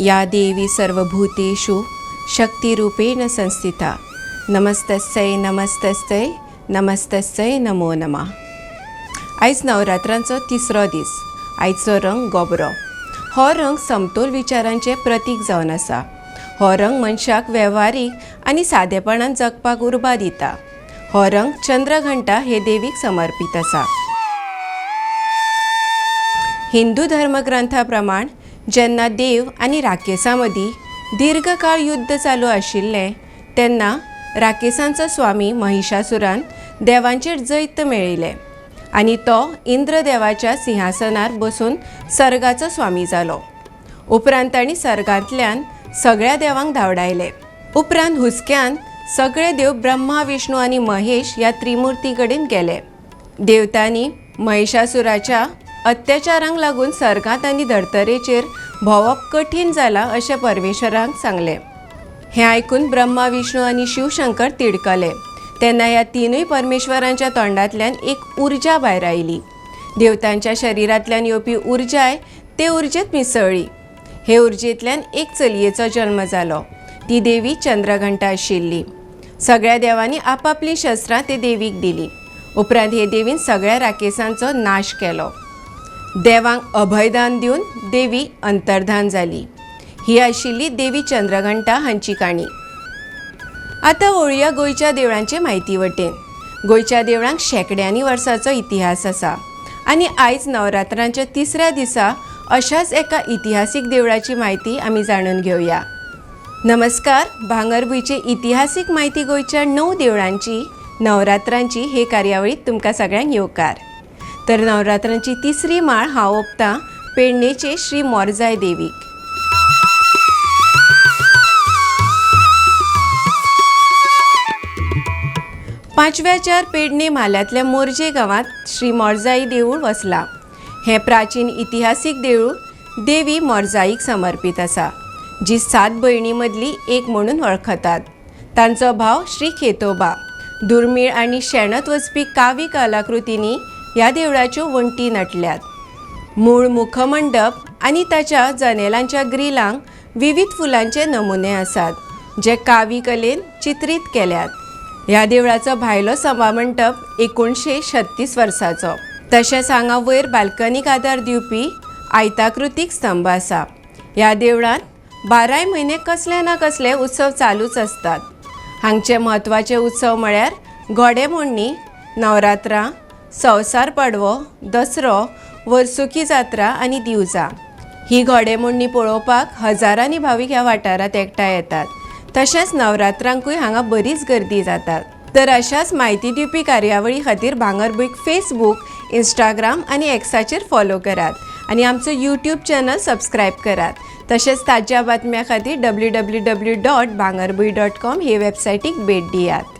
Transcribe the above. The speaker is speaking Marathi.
या देवी सर्वभूतेषु शक्तिरूपेण संस्थिता। नमस्तस्यै नमस्तस्यै नमस्तस्यै नमो नमः। आयज नवरात्रांचो तिसरो दीस आयचो रंग गोबरो। हो रंग समतोल विचारांचें प्रतीक जावन आसा। हो रंग मनशाक वेव्हारीक आनी सादेपणान जगपाक उर्बा दिता। हो रंग चंद्रघंटा हे देवीक समर्पीत आसा। हिंदू धर्मग्रंथा प्रमाण जेन्ना देव आनी राकेसा मदीं दीर्घ काळ युध्द चालू आशिल्लें तेन्ना राकेसांचो स्वामी महिशासुरान देवांचेर जैत मेळयलें आनी तो इंद्र देवाच्या सिंहासनार बसून सर्गाचो स्वामी जालो उपरांत तांणी सर्गांतल्यान सगळ्या देवांक धांवडायले. उपरांत हुस्क्यान सगळे देव ब्रह्मा विष्णू आनी महेश ह्या त्रिमुर्ती कडेन गेले. देवतांनी महिषासुराच्या अत्याचारांक लागून सर्गांत आनी धर्तरेचेर भोंवप कठीण जाला अशें परमेश्वरांक सांगलें. हें आयकून ब्रह्मा विष्णू आनी शिवशंकर तिडकले. तेन्ना ह्या तिनूय परमेश्वरांच्या तोंडांतल्यान एक उर्जा भायर आयली. देवतांच्या शरिरांतल्यान येवपी उर्जाय ते उर्जेत मिसळ्ळी हे उर्जेंतल्यान एक चलयेचो जल्म जालो. ती देवी चंद्रघंटा आशिल्ली. सगळ्या देवांनी आपापली शस्त्रां ते देवीक दिली. उपरांत हे देवीन सगळ्या राकेसांचो नाश केलो. देवांक अभयदान दिवन देवी अंतर्धान जाली ही आशिल्ली देवी चंद्रघंटा हांची काणी. आतां वळुया गोंयच्या देवळांचे म्हायती वटेन. गोंयच्या देवळांक शेंकड्यांनी वर्सांचो इतिहास आसा. आनी आयज नवरात्रांच्या तिसऱ्या दिसा अशाच एका इतिहासीक देवळाची म्हायती आमी जाणून घेवया नमस्कार भांगरभूंयचे इतिहासीक म्हायती गोंयच्या णव देवळांची नवरात्रांची हे कार्यावळीत तुमकां सगळ्यांक येवकार. तर नवरात्रांची तिसरी माळ हांव ओपता पेडणेचे श्री मोरजाय देवीक पांचव्या चार पेडणे म्हाल्यातल्या मोरजे गांवांत श्री मोरजाई देवूळ वसलां. हें प्राचीन इतिहासीक देवूळ देवी मोरजाईक समर्पीत आसा जी सात भयणी मदली एक म्हणून वळखतात तांचो भाव श्री खेतोबा दुर्मीळ आनी शेणत वचपी कावी कलाकृतींनी ह्या देवळाच्यो वण्टी नटल्यात. मूळ मुखमंडप आनी ताच्या जनेलांच्या ग्रिलांक विविध फुलांचे नमुने आसात जे कावी कलेन चित्रीत केल्यात. ह्या देवळाचो भायलो सभामंडप एकोणशे छत्तीस वर्साचो. तशेंच हांगा वयर बाल्कनीक आदार दिवपी आयताकृतीक स्तंभ आसा. ह्या देवळांत बाराय म्हयने कसले ना कसले उत्सव चालूच असतात. हांगचे म्हत्वाचे उत्सव म्हळ्यार घोडेमोडणी नवरात्रां संवसार पाडवो दसरो वर्सुकी जात्रा आनी दिवजां. ही घोडेमोडणी पळोवपाक हजारांनी भावीक ह्या वाठारांत एकठांय येतात. तशेंच नवरात्रांकूय हांगा बरीच गर्दी जातात. तर अशाच म्हायती दिवपी कार्यावळी खातीर भांगरभूंयक फेसबूक इंस्टाग्राम आनी एक्साचेर फॉलो करात. आनी आमचो यूट्यूब चॅनल सबस्क्रायब करात. तशेंच ताज्या बातम्या खातीर W W W dot Bhangarbhuin dot com हे वेबसायटीक भेट दियात.